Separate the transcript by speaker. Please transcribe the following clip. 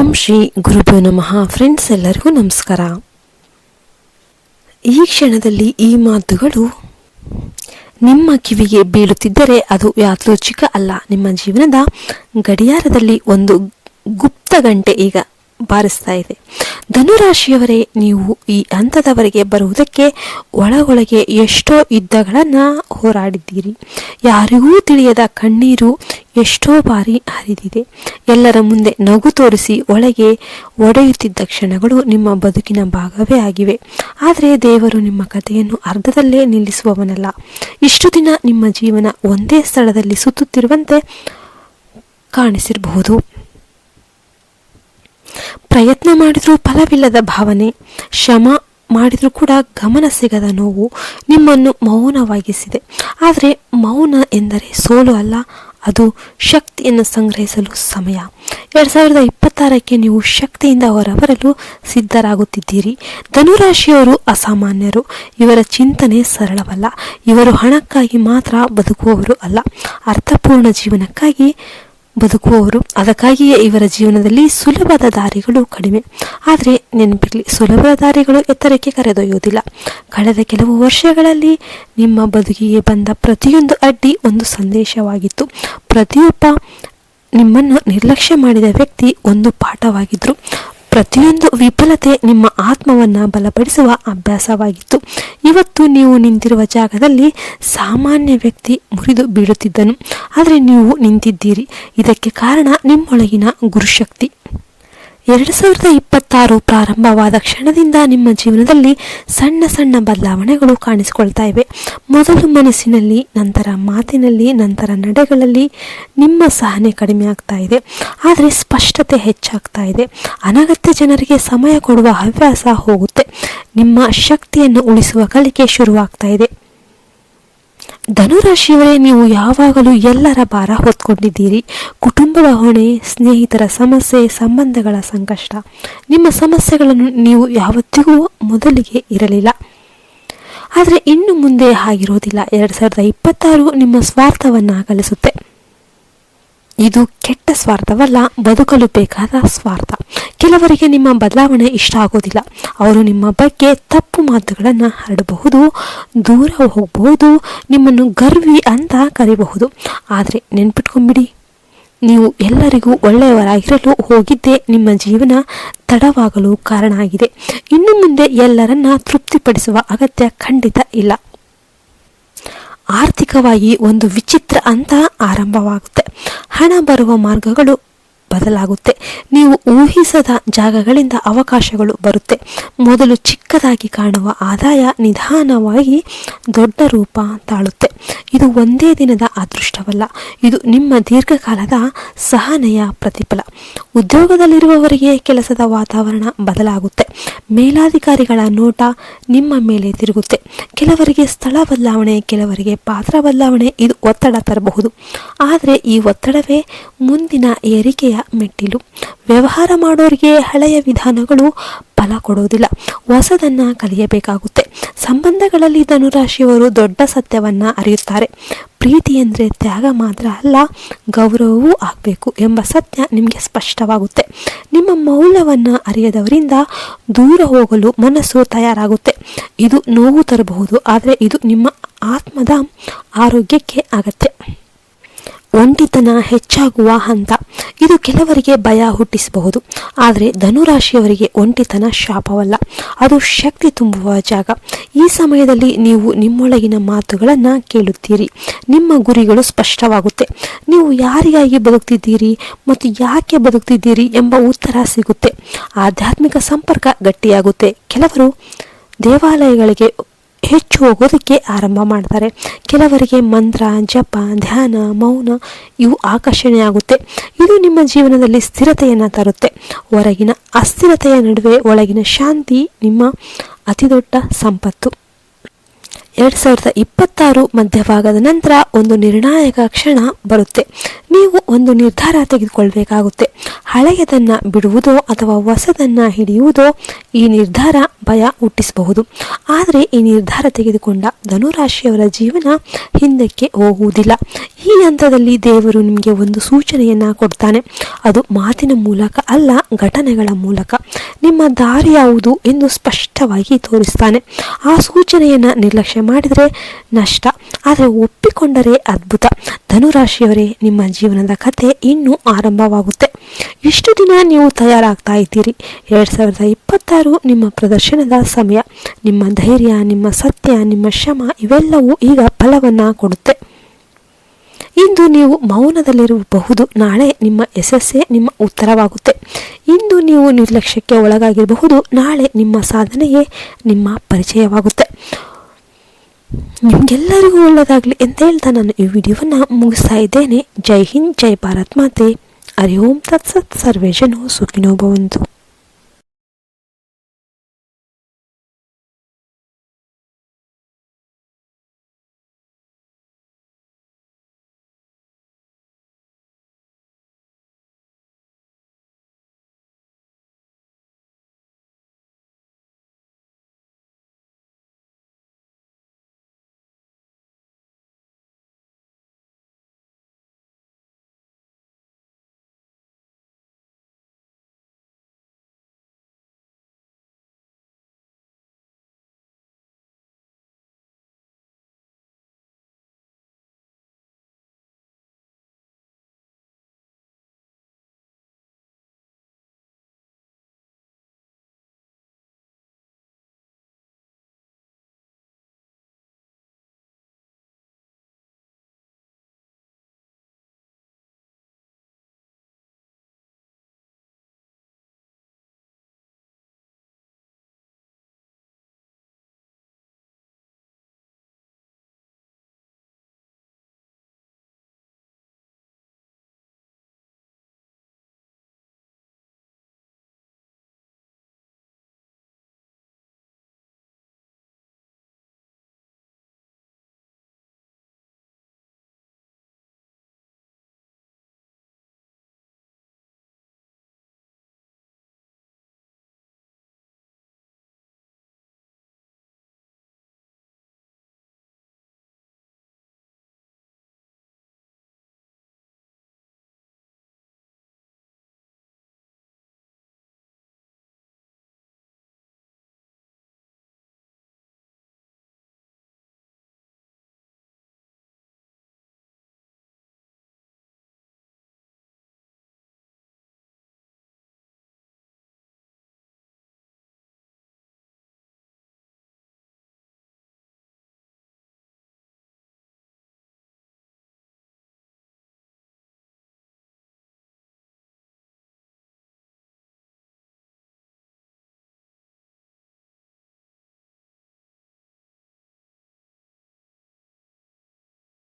Speaker 1: ಓಂ ಶ್ರೀ ಗುರುಭ್ಯೋ ನಮಃ. ಫ್ರೆಂಡ್ಸ್ ಎಲ್ಲರಿಗೂ ನಮಸ್ಕಾರ. ಈ ಕ್ಷಣದಲ್ಲಿ ಈ ಮಾತುಗಳು ನಿಮ್ಮ ಕಿವಿಗೆ ಬೀಳುತ್ತಿದ್ದರೆ ಅದು ಯಾದೃಚ್ಛಿಕ ಅಲ್ಲ. ನಿಮ್ಮ ಜೀವನದ ಗಡಿಯಾರದಲ್ಲಿ ಒಂದು ಗುಪ್ತ ಗಂಟೆ ಈಗ ಬಾರಿಸ್ತಾ ಇದೆ. ಧನುರಾಶಿಯವರೇ, ನೀವು ಈ ಹಂತದವರೆಗೆ ಬರುವುದಕ್ಕೆ ಒಳಗೊಳಗೆ ಎಷ್ಟೋ ಯುದ್ಧಗಳನ್ನು ಹೋರಾಡಿದ್ದೀರಿ. ಯಾರಿಗೂ ತಿಳಿಯದ ಕಣ್ಣೀರು ಎಷ್ಟೋ ಬಾರಿ ಹರಿದಿದೆ. ಎಲ್ಲರ ಮುಂದೆ ನಗು ತೋರಿಸಿ ಒಳಗೆ ಒಡೆಯುತ್ತಿದ್ದ ಕ್ಷಣಗಳು ನಿಮ್ಮ ಬದುಕಿನ ಭಾಗವೇ ಆಗಿವೆ. ಆದರೆ ದೇವರು ನಿಮ್ಮ ಕಥೆಯನ್ನು ಅರ್ಧದಲ್ಲೇ ನಿಲ್ಲಿಸುವವನಲ್ಲ. ಇಷ್ಟು ದಿನ ನಿಮ್ಮ ಜೀವನ ಒಂದೇ ಸ್ಥಳದಲ್ಲಿ ಸುತ್ತುತ್ತಿರುವಂತೆ ಕಾಣಿಸಿರಬಹುದು. ಪ್ರಯತ್ನ ಮಾಡಿದರೂ ಫಲವಿಲ್ಲದ ಭಾವನೆ ಶ್ರಮ ಮಾಡಿದರೂ ಕೂಡ ಗಮನ ಸಿಗದ ನೋವು ನಿಮ್ಮನ್ನು ಮೌನವಾಗಿಸಿದೆ. ಆದರೆ ಮೌನ ಎಂದರೆ ಸೋಲು ಅಲ್ಲ, ಅದು ಶಕ್ತಿಯನ್ನು ಸಂಗ್ರಹಿಸಲು ಸಮಯ. ಎರಡು ಸಾವಿರದ ಇಪ್ಪತ್ತಾರಕ್ಕೆ ನೀವು ಶಕ್ತಿಯಿಂದ ಹೊರಬರಲು ಸಿದ್ಧರಾಗುತ್ತಿದ್ದೀರಿ. ಧನುರಾಶಿಯವರು ಅಸಾಮಾನ್ಯರು. ಇವರ ಚಿಂತನೆ ಸರಳವಲ್ಲ. ಇವರು ಹಣಕ್ಕಾಗಿ ಮಾತ್ರ ಬದುಕುವವರು ಅಲ್ಲ. ಅರ್ಥಪೂರ್ಣ ಜೀವನಕ್ಕಾಗಿ ಬದುಕುವವರು. ಅದಕ್ಕಾಗಿಯೇ ಇವರ ಜೀವನದಲ್ಲಿ ಸುಲಭದ ದಾರಿಗಳು ಕಡಿಮೆ. ಆದರೆ ನೆನಪಿರಲಿ, ಸುಲಭದ ದಾರಿಗಳು ಎತ್ತರಕ್ಕೆ ಕರೆದೊಯ್ಯುವುದಿಲ್ಲ. ಕಳೆದ ಕೆಲವು ವರ್ಷಗಳಲ್ಲಿ ನಿಮ್ಮ ಬದುಕಿಗೆ ಬಂದ ಪ್ರತಿಯೊಂದು ಅಡ್ಡಿ ಒಂದು ಸಂದೇಶವಾಗಿತ್ತು. ಪ್ರತಿಯೊಬ್ಬ ನಿಮ್ಮನ್ನು ನಿರ್ಲಕ್ಷ್ಯ ಮಾಡಿದ ವ್ಯಕ್ತಿ ಒಂದು ಪಾಠವಾಗಿದ್ದರು ಪ್ರತಿಯೊಂದು ವಿಫಲತೆ ನಿಮ್ಮ ಆತ್ಮವನ್ನು ಬಲಪಡಿಸುವ ಅಭ್ಯಾಸವಾಗಿತ್ತು. ಇವತ್ತು ನೀವು ನಿಂತಿರುವ ಜಾಗದಲ್ಲಿ ಸಾಮಾನ್ಯ ವ್ಯಕ್ತಿ ಮುರಿದು ಬೀಳುತ್ತಿದ್ದನು. ಆದರೆ ನೀವು ನಿಂತಿದ್ದೀರಿ. ಇದಕ್ಕೆ ಕಾರಣ ನಿಮ್ಮೊಳಗಿನ ಗುರುಶಕ್ತಿ. ಎರಡು ಸಾವಿರದ ಇಪ್ಪತ್ತಾರು ಪ್ರಾರಂಭವಾದ ಕ್ಷಣದಿಂದ ನಿಮ್ಮ ಜೀವನದಲ್ಲಿ ಸಣ್ಣ ಸಣ್ಣ ಬದಲಾವಣೆಗಳು ಕಾಣಿಸಿಕೊಳ್ತಾ ಇವೆ. ಮೊದಲು ಮನಸ್ಸಿನಲ್ಲಿ, ನಂತರ ಮಾತಿನಲ್ಲಿ, ನಂತರ ನಡೆಗಳಲ್ಲಿ ನಿಮ್ಮ ಸಹನೆ ಕಡಿಮೆ ಆಗ್ತಾ ಇದೆ. ಆದರೆ ಸ್ಪಷ್ಟತೆ ಹೆಚ್ಚಾಗ್ತಾ ಇದೆ. ಅನಗತ್ಯ ಜನರಿಗೆ ಸಮಯ ಕೊಡುವ ಹವ್ಯಾಸ ಹೋಗುತ್ತೆ. ನಿಮ್ಮ ಶಕ್ತಿಯನ್ನು ಉಳಿಸುವ ಕಲಿಕೆ ಶುರುವಾಗ್ತಾ ಇದೆ. ಧನುರಾಶಿಯವರೇ, ನೀವು ಯಾವಾಗಲೂ ಎಲ್ಲರ ಭಾರ ಹೊತ್ಕೊಂಡಿದ್ದೀರಿ. ಕುಟುಂಬದ ಹೊಣೆ ಸ್ನೇಹಿತರ ಸಮಸ್ಯೆ, ಸಂಬಂಧಗಳ ಸಂಕಷ್ಟ. ನಿಮ್ಮ ಸಮಸ್ಯೆಗಳನ್ನು ನೀವು ಯಾವತ್ತಿಗೂ ಮೊದಲಿಗೆ ಇರಲಿಲ್ಲ. ಆದರೆ ಇನ್ನು ಮುಂದೆ ಆಗಿರೋದಿಲ್ಲ ಎರಡು ಸಾವಿರದ ಇಪ್ಪತ್ತಾರು ನಿಮ್ಮ ಸ್ವಾರ್ಥವನ್ನು ಕಲಿಸುತ್ತೆ. ಇದು ಕೆಟ್ಟ ಸ್ವಾರ್ಥವಲ್ಲ, ಬದುಕಲು ಬೇಕಾದ ಸ್ವಾರ್ಥ. ಕೆಲವರಿಗೆ ನಿಮ್ಮ ಬದಲಾವಣೆ ಇಷ್ಟ ಆಗೋದಿಲ್ಲ. ಅವರು ನಿಮ್ಮ ಬಗ್ಗೆ ತಪ್ಪು ಮಾತುಗಳನ್ನು ಹರಡಬಹುದು, ದೂರ ಹೋಗಬಹುದು, ನಿಮ್ಮನ್ನು ಗರ್ವಿ ಅಂತ ಕರಿಬಹುದು. ಆದರೆ ನೆನ್ಪಿಟ್ಕೊಂಬಿಡಿ, ನೀವು ಎಲ್ಲರಿಗೂ ಒಳ್ಳೆಯವರಾಗಿರಲು ಹೋಗಿದ್ದೇ ನಿಮ್ಮ ಜೀವನ ತಡವಾಗಲು ಕಾರಣ ಆಗಿದೆ. ಇನ್ನು ಮುಂದೆ ಎಲ್ಲರನ್ನ ತೃಪ್ತಿಪಡಿಸುವ ಅಗತ್ಯ ಖಂಡಿತ ಇಲ್ಲ. ಆರ್ಥಿಕವಾಗಿ ಒಂದು ವಿಚಿತ್ರ ಅಂತ ಆರಂಭವಾಗುತ್ತೆ. ಹಣ ಬರುವ ಮಾರ್ಗಗಳು ಬದಲಾಗುತ್ತೆ. ನೀವು ಊಹಿಸದ ಜಾಗಗಳಿಂದ ಅವಕಾಶಗಳು ಬರುತ್ತೆ. ಮೊದಲು ಚಿಕ್ಕದಾಗಿ ಕಾಣುವ ಆದಾಯ ನಿಧಾನವಾಗಿ ದೊಡ್ಡ ರೂಪ ತಾಳುತ್ತೆ. ಇದು ಒಂದೇ ದಿನದ ಅದೃಷ್ಟವಲ್ಲ. ಇದು ನಿಮ್ಮ ದೀರ್ಘಕಾಲದ ಸಹನೆಯ ಪ್ರತಿಫಲ. ಉದ್ಯೋಗದಲ್ಲಿರುವವರಿಗೆ ಕೆಲಸದ ವಾತಾವರಣ ಬದಲಾಗುತ್ತೆ. ಮೇಲಾಧಿಕಾರಿಗಳ ನೋಟ ನಿಮ್ಮ ಮೇಲೆ ತಿರುಗುತ್ತೆ. ಕೆಲವರಿಗೆ ಸ್ಥಳ ಬದಲಾವಣೆ, ಕೆಲವರಿಗೆ ಪಾತ್ರ ಬದಲಾವಣೆ, ಇದು ಒತ್ತಡ ತರಬಹುದು. ಆದರೆ ಈ ಒತ್ತಡವೇ ಮುಂದಿನ ಏರಿಕೆಯ ಮೆಟ್ಟಿಲು. ವ್ಯವಹಾರ ಮಾಡೋರಿಗೆ ಹಳೆಯ ವಿಧಾನಗಳು ಫಲ ಕೊಡೋದಿಲ್ಲ ಹೊಸದನ್ನು ಕಲಿಯಬೇಕಾಗುತ್ತೆ. ಸಂಬಂಧಗಳಲ್ಲಿ ಧನುರಾಶಿಯವರು ದೊಡ್ಡ ಸತ್ಯವನ್ನು ಅರಿಯುತ್ತಾರೆ. ಪ್ರೀತಿ ಅಂದರೆ ತ್ಯಾಗ ಮಾತ್ರ ಅಲ್ಲ, ಗೌರವವೂ ಆಗಬೇಕು ಎಂಬ ಸತ್ಯ ನಿಮಗೆ ಸ್ಪಷ್ಟವಾಗುತ್ತೆ. ನಿಮ್ಮ ಮೌಲ್ಯವನ್ನು ಅರಿಯದವರಿಂದ ದೂರ ಹೋಗಲು ಮನಸ್ಸು ತಯಾರಾಗುತ್ತೆ. ಇದು ನೋವು ತರಬಹುದು, ಆದರೆ ಇದು ನಿಮ್ಮ ಆತ್ಮದ ಆರೋಗ್ಯಕ್ಕೆ ಅಗತ್ಯ ಒಂಟಿತನ ಹೆಚ್ಚಾಗುವ ಹಂತ. ಇದು ಕೆಲವರಿಗೆ ಭಯ ಹುಟ್ಟಿಸಬಹುದು. ಆದರೆ ಧನುರಾಶಿಯವರಿಗೆ ಒಂಟಿತನ ಶಾಪವಲ್ಲ. ಅದು ಶಕ್ತಿ ತುಂಬುವ ಜಾಗ. ಈ ಸಮಯದಲ್ಲಿ ನೀವು ನಿಮ್ಮೊಳಗಿನ ಮಾತುಗಳನ್ನು ಕೇಳುತ್ತೀರಿ. ನಿಮ್ಮ ಗುರಿಗಳು ಸ್ಪಷ್ಟವಾಗುತ್ತೆ. ನೀವು ಯಾರಿಗಾಗಿ ಬದುಕ್ತಿದ್ದೀರಿ ಮತ್ತು ಯಾಕೆ ಬದುಕ್ತಿದ್ದೀರಿ ಎಂಬ ಉತ್ತರ ಸಿಗುತ್ತೆ. ಆಧ್ಯಾತ್ಮಿಕ ಸಂಪರ್ಕ ಗಟ್ಟಿಯಾಗುತ್ತೆ. ಕೆಲವರು ದೇವಾಲಯಗಳಿಗೆ ಹೆಚ್ಚು ಹೋಗೋದಕ್ಕೆ ಆರಂಭ ಮಾಡ್ತಾರೆ. ಕೆಲವರಿಗೆ ಮಂತ್ರ, ಜಪ, ಧ್ಯಾನ, ಮೌನ ಇವು ಆಕರ್ಷಣೆಯಾಗುತ್ತೆ ಇದು ನಿಮ್ಮ ಜೀವನದಲ್ಲಿ ಸ್ಥಿರತೆಯನ್ನು ತರುತ್ತೆ. ಹೊರಗಿನ ಅಸ್ಥಿರತೆಯ ನಡುವೆ ಒಳಗಿನ ಶಾಂತಿ ನಿಮ್ಮ ಅತಿದೊಡ್ಡ ಸಂಪತ್ತು. ಎರಡು ಸಾವಿರದ ಇಪ್ಪತ್ತಾರು ಮಧ್ಯಭಾಗದ ನಂತರ ಒಂದು ನಿರ್ಣಾಯಕ ಕ್ಷಣ ಬರುತ್ತೆ. ನೀವು ಒಂದು ನಿರ್ಧಾರ ತೆಗೆದುಕೊಳ್ಬೇಕಾಗುತ್ತೆ. ಹಳೆಯದನ್ನು ಬಿಡುವುದೋ ಅಥವಾ ಹೊಸದನ್ನು ಹಿಡಿಯುವುದೋ ಈ ನಿರ್ಧಾರ ಭಯ ಹುಟ್ಟಿಸಬಹುದು. ಆದರೆ ಈ ನಿರ್ಧಾರ ತೆಗೆದುಕೊಂಡ ಧನುರಾಶಿಯವರ ಜೀವನ ಹಿಂದಕ್ಕೆ ಹೋಗುವುದಿಲ್ಲ. ಈ ಹಂತದಲ್ಲಿ ದೇವರು ನಿಮಗೆ ಒಂದು ಸೂಚನೆಯನ್ನು ಕೊಡ್ತಾನೆ. ಅದು ಮಾತಿನ ಮೂಲಕ ಅಲ್ಲ, ಘಟನೆಗಳ ಮೂಲಕ. ನಿಮ್ಮ ದಾರಿ ಯಾವುದು ಎಂದು ಸ್ಪಷ್ಟವಾಗಿ ತೋರಿಸ್ತಾನೆ. ಆ ಸೂಚನೆಯನ್ನು ನಿರ್ಲಕ್ಷ್ಯ ಮಾಡಿದರೆ ನಷ್ಟ, ಆದರೆ ಒಪ್ಪಿಕೊಂಡರೆ ಅದ್ಭುತ. ಧನುರಾಶಿಯವರೇ, ನಿಮ್ಮ ಜೀವನದ ಕಥೆ ಇನ್ನೂ ಆರಂಭವಾಗುತ್ತೆ. ಇಷ್ಟು ದಿನ ನೀವು ತಯಾರಾಗ್ತಾ ಇದ್ದೀರಿ. ಎರಡು ಸಾವಿರದ ಇಪ್ಪತ್ತಾರು ನಿಮ್ಮ ಪ್ರದರ್ಶನದ ಸಮಯ. ನಿಮ್ಮ ಧೈರ್ಯ, ನಿಮ್ಮ ಸತ್ಯ, ನಿಮ್ಮ ಶ್ರಮ ಇವೆಲ್ಲವೂ ಈಗ ಫಲವನ್ನು ಕೊಡುತ್ತೆ. ಇಂದು ನೀವು ಮೌನದಲ್ಲಿರಬಹುದು. ನಾಳೆ ನಿಮ್ಮ ಯಶಸ್ಸೇ ನಿಮ್ಮ ಉತ್ತರವಾಗುತ್ತೆ. ಇಂದು ನೀವು ನಿರ್ಲಕ್ಷ್ಯಕ್ಕೆ ಒಳಗಾಗಿರಬಹುದು. ನಾಳೆ ನಿಮ್ಮ ಸಾಧನೆಯೇ ನಿಮ್ಮ ಪರಿಚಯವಾಗುತ್ತೆ. ನಿಮಗೆಲ್ಲರಿಗೂ ಒಳ್ಳೆಯದಾಗಲಿ ಅಂತ ಹೇಳ್ತಾ ನಾನು ಈ ವಿಡಿಯೋವನ್ನು ಮುಗಿಸ್ತಾ ಇದ್ದೇನೆ. ಜೈ ಹಿಂದ್, ಜೈ ಭಾರತ್ ಮಾತೆ. ಹರಿ ಓಂ ತತ್ಸತ್ ಸರ್ವೇ ಜನೋ ಸುಖಿನೋ ಭವಂತು.